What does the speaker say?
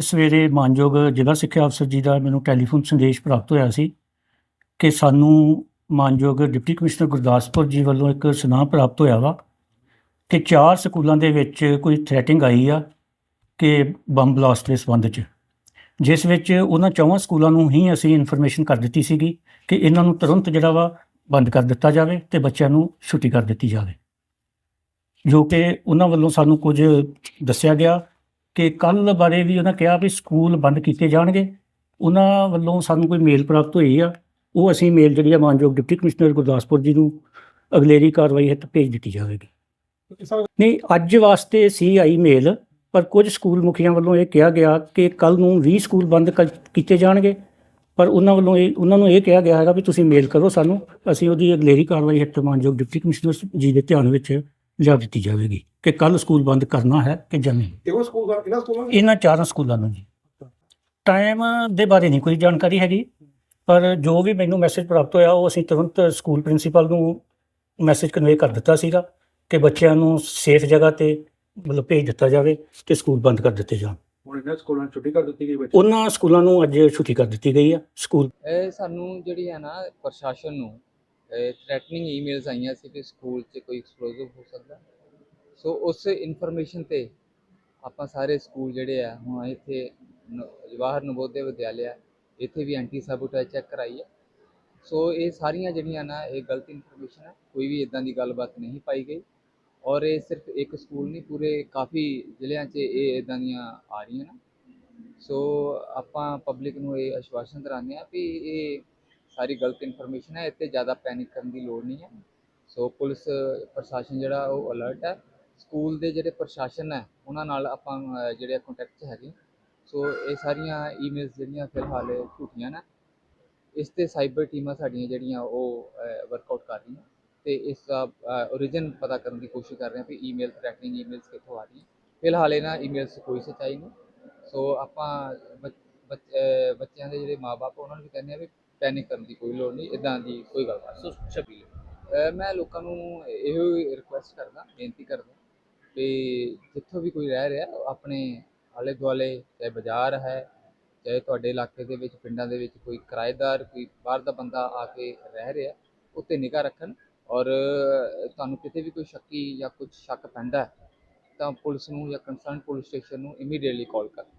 ਸਵੇਰੇ ਮਾਨਯੋਗ ਜ਼ਿਲ੍ਹਾ ਸਿੱਖਿਆ ਅਫਸਰ ਜੀ ਦਾ ਮੈਨੂੰ ਟੈਲੀਫੋਨ ਸੰਦੇਸ਼ ਪ੍ਰਾਪਤ ਹੋਇਆ ਸੀ ਕਿ ਸਾਨੂੰ ਮਾਨਯੋਗ ਡਿਪਟੀ ਕਮਿਸ਼ਨਰ ਗੁਰਦਾਸਪੁਰ ਜੀ ਵੱਲੋਂ ਇੱਕ ਸੁਨਾਹ ਪ੍ਰਾਪਤ ਹੋਇਆ ਵਾ ਕਿ ਚਾਰ ਸਕੂਲਾਂ ਦੇ ਵਿੱਚ ਕੋਈ ਥ੍ਰੈਟਿੰਗ ਆਈ ਆ ਕਿ ਬੰਬ ਬਲਾਸਟ ਦੇ ਸੰਬੰਧ 'ਚ। ਜਿਸ ਵਿੱਚ ਉਹਨਾਂ ਚੌਵਾਂ ਸਕੂਲਾਂ ਨੂੰ ਹੀ ਅਸੀਂ ਇਨਫੋਰਮੇਸ਼ਨ ਕਰ ਦਿੱਤੀ ਸੀਗੀ ਕਿ ਇਹਨਾਂ ਨੂੰ ਤੁਰੰਤ ਜਿਹੜਾ ਵਾ ਬੰਦ ਕਰ ਦਿੱਤਾ ਜਾਵੇ ਤੇ ਬੱਚਿਆਂ ਨੂੰ ਛੁੱਟੀ ਕਰ ਦਿੱਤੀ ਜਾਵੇ। ਜੋ ਕਿ ਉਹਨਾਂ ਵੱਲੋਂ ਸਾਨੂੰ ਕੁਝ ਦੱਸਿਆ ਗਿਆ ਕਿ ਕੱਲ ਬਾਰੇ ਵੀ ਉਹਨਾਂ ਕਿਹਾ ਵੀ ਸਕੂਲ ਬੰਦ ਕੀਤੇ ਜਾਣਗੇ। ਉਹਨਾਂ ਵੱਲੋਂ ਸਾਨੂੰ ਕੋਈ ਮੇਲ ਪ੍ਰਾਪਤ ਹੋਈ ਆ। ਉਹ ਅਸੀਂ ਮੇਲ ਜਿਹੜੀ ਆ ਮਾਨਯੋਗ ਡਿਪਟੀ ਕਮਿਸ਼ਨਰ ਗੁਰਦਾਸਪੁਰ ਜੀ ਨੂੰ ਅਗਲੇਰੀ ਕਾਰਵਾਈ ਹਿੱਤ ਭੇਜ ਦਿੱਤੀ ਜਾਵੇਗੀ। ਨਹੀਂ, ਅੱਜ ਵਾਸਤੇ ਸੀ ਆਈ ਮੇਲ, ਪਰ ਕੁਝ ਸਕੂਲ ਮੁਖੀਆਂ ਵੱਲੋਂ ਇਹ ਕਿਹਾ ਗਿਆ ਕਿ ਕੱਲ ਨੂੰ 20 ਸਕੂਲ ਬੰਦ ਕਰ- ਕੀਤੇ ਜਾਣਗੇ। ਪਰ ਉਹਨਾਂ ਵੱਲੋਂ ਇਹ, ਉਹਨਾਂ ਨੂੰ ਇਹ ਕਿਹਾ ਗਿਆ ਹੈਗਾ ਵੀ ਤੁਸੀਂ ਮੇਲ ਕਰੋ ਸਾਨੂੰ। ਅਸੀਂ ਉਹਦੀ ਅਗਲੇਰੀ ਕਾਰਵਾਈ ਹਿੱਤ ਮਾਨਯੋਗ ਡਿਪਟੀ ਕਮਿਸ਼ਨਰ ਜੀ ਦੇ ਧਿਆਨ ਵਿੱਚ ਲਿਆ ਦਿੱਤੀ ਜਾਵੇਗੀ ਕਿ ਕੱਲ ਸਕੂਲ ਬੰਦ ਕਰਨਾ ਹੈ ਕਿ ਜਾਂ ਨਹੀਂ। ਇਹੋ ਸਕੂਲ ਦਾ ਇਹਨਾਂ ਸਕੂਲਾਂ ਦਾ? ਇਹਨਾਂ ਚਾਰਾਂ ਸਕੂਲਾਂ ਨੂੰ ਜੀ। ਟਾਈਮ ਦੇ ਬਾਰੇ ਨਹੀਂ ਕੋਈ ਜਾਣਕਾਰੀ ਹੈਗੀ ਪਰ ਜੋ ਵੀ ਮੈਨੂੰ ਮੈਸੇਜ ਪ੍ਰਾਪਤ ਹੋਇਆ ਉਹ ਅਸੀਂ ਤੁਰੰਤ ਸਕੂਲ ਪ੍ਰਿੰਸੀਪਲ ਨੂੰ ਮੈਸੇਜ ਕਨਵੇ ਕਰ ਦਿੱਤਾ ਸੀਗਾ ਕਿ ਬੱਚਿਆਂ ਨੂੰ ਸੇਫ ਜਗ੍ਹਾ ਤੇ ਮਤਲਬ ਭੇਜ ਦਿੱਤਾ ਜਾਵੇ ਤੇ ਸਕੂਲ ਬੰਦ ਕਰ ਦਿੱਤੇ ਜਾਣ। ਹੁਣ ਇਹਨਾਂ ਸਕੂਲਾਂ ਨੂੰ ਛੁੱਟੀ ਕਰ ਦਿੱਤੀ ਗਈ ਬੱਚੇ ਉਹਨਾਂ ਸਕੂਲਾਂ ਨੂੰ ਅੱਜ ਛੁੱਟੀ ਕਰ ਦਿੱਤੀ ਗਈ ਆ। ਸਕੂਲ ਇਹ ਸਾਨੂੰ ਜਿਹੜੀ ਹੈ ਨਾ ਪ੍ਰਸ਼ਾਸਨ ਨੂੰ ਥ੍ਰੈਟਨਿੰਗ ਈਮੇਲਸ ਆਈਆਂ ਸੀ ਕਿ ਸਕੂਲ 'ਚ ਕੋਈ ਐਕਸਪਲੋਸਿਵ ਹੋ ਸਕਦਾ। ਸੋ ਉਸ ਇਨਫੋਰਮੇਸ਼ਨ ਤੇ ਆਪਾਂ ਸਾਰੇ ਸਕੂਲ ਜਿਹੜੇ ਆ, ਹੁਣ ਇੱਥੇ ਨ- ਜਵਾਹਰ ਨਵੋਦਿਆ ਵਿਦਿਆਲਿਆ ਇੱਥੇ ਵੀ ਐਂਟੀ ਸਾਬੋਟੇਜ ਚੈੱਕ ਕਰਾਈ ਹੈ ਸੋ ਇਹ ਸਾਰੀਆਂ ਜਿਹੜੀਆਂ ਨਾ, ਇਹ ਗਲਤ ਇਨਫੋਰਮੇਸ਼ਨ ਹੈ ਕੋਈ ਵੀ ਇਦਾਂ ਦੀ ਗੱਲਬਾਤ ਨਹੀਂ ਪਾਈ ਗਈ। ਔਰ ਇਹ ਸਿਰਫ ਇੱਕ ਸਕੂਲ ਨਹੀਂ, ਪੂਰੇ ਕਾਫੀ ਜ਼ਿਲ੍ਹਿਆਂ 'ਚ ਇਹ ਇਦਾਂ ਦੀਆਂ ਆ ਰਹੀਆਂ ਨੇ। ਸੋ ਆਪਾਂ ਪਬਲਿਕ ਨੂੰ ਇਹ ਆਸ਼ਵਾਸਨ ਦਰਾਉਂਦੇ ਆ ਵੀ ਇਹ ਸਾਰੀ ਗਲਤ ਇਨਫੋਰਮੇਸ਼ਨ ਹੈ, ਇੱਥੇ ਜ਼ਿਆਦਾ ਪੈਨਿਕ ਕਰਨ ਦੀ ਲੋੜ ਨਹੀਂ ਹੈ। ਸੋ ਪੁਲਿਸ, ਪ੍ਰਸ਼ਾਸਨ ਜਿਹੜਾ, ਉਹ ਅਲਰਟ ਹੈ। ਸਕੂਲ ਦੇ ਜਿਹੜੇ ਪ੍ਰਸ਼ਾਸਨ ਹੈ, ਉਹਨਾਂ ਨਾਲ ਆਪਾਂ ਜਿਹੜੇ ਕੰਟੈਕਟ 'ਚ ਹੈਗੇ। ਸੋ ਇਹ ਸਾਰੀਆਂ ਈਮੇਲਸ ਜਿਹੜੀਆਂ ਫਿਲਹਾਲ ਝੂਠੀਆਂ ਨੇ। ਇਸ ਤੇ ਸਾਈਬਰ ਟੀਮਾਂ ਸਾਡੀਆਂ ਜਿਹੜੀਆਂ, ਉਹ ਵਰਕਆਊਟ ਕਰ ਰਹੀਆਂ। ਤੇ ਇਸ ਦਾ origin ਪਤਾ ਕਰਨ ਦੀ ਕੋਸ਼ਿਸ਼ ਕਰ ਰਹੇ ਹਾਂ ਵੀ ਈਮੇਲ ਥ੍ਰੈਟਨਿੰਗ ਈਮੇਲਸ ਕਿੱਥੋਂ ਆ ਰਹੀਆਂ। ਫਿਲਹਾਲ ਇਹਨਾਂ ਈਮੇਲਸ ਕੋਈ ਸੱਚਾਈ ਨਹੀਂ। ਸੋ ਆਪਾਂ ਬੱਚ- ਬੱਚ- ਬੱਚਿਆਂ ਦੇ ਜਿਹੜੇ ਮਾਪੇ ਉਹਨਾਂ ਨੂੰ ਵੀ ਕਹਿੰਦੇ ਆ ਵੀ ਪੈਨਿਕ ਕਰਨ ਦੀ ਕੋਈ ਲੋੜ ਨਹੀਂ ਇਦਾਂ ਦੀ ਕੋਈ ਗੱਲ ਨਹੀਂ। ਲਓ ਮੈਂ ਲੋਕਾਂ ਨੂੰ ਇਹੋ ਰਿਕੁਐਸਟ ਕਰਦਾ, ਬੇਨਤੀ ਕਰਦਾ ਵੀ ਜਿੱਥੋਂ ਵੀ ਕੋਈ ਰਹਿ ਰਿਹਾ, ਆਪਣੇ ਆਲੇ ਦੁਆਲੇ ਚਾਹੇ ਬਾਜ਼ਾਰ ਹੈ, ਚਾਹੇ ਤੁਹਾਡੇ ਇਲਾਕੇ ਦੇ ਵਿੱਚ, ਪਿੰਡਾਂ ਦੇ ਵਿੱਚ ਕੋਈ ਕਿਰਾਏਦਾਰ, ਕੋਈ ਬਾਹਰ ਦਾ ਬੰਦਾ ਆ ਕੇ ਰਹਿ ਰਿਹਾ ਉੱਤੇ ਨਿਗਾਹ ਰੱਖਣ ਔਰ ਤੁਹਾਨੂੰ ਕਿਤੇ ਵੀ ਕੋਈ ਸ਼ੱਕੀ ਜਾਂ ਕੁਝ ਸ਼ੱਕ ਪੈਂਦਾ ਤਾਂ ਪੁਲਿਸ ਨੂੰ ਜਾਂ ਕੰਸਰਨ ਪੁਲਿਸ ਸਟੇਸ਼ਨ ਨੂੰ ਇਮੀਡੀਏਟਲੀ ਕਾਲ ਕਰਨ।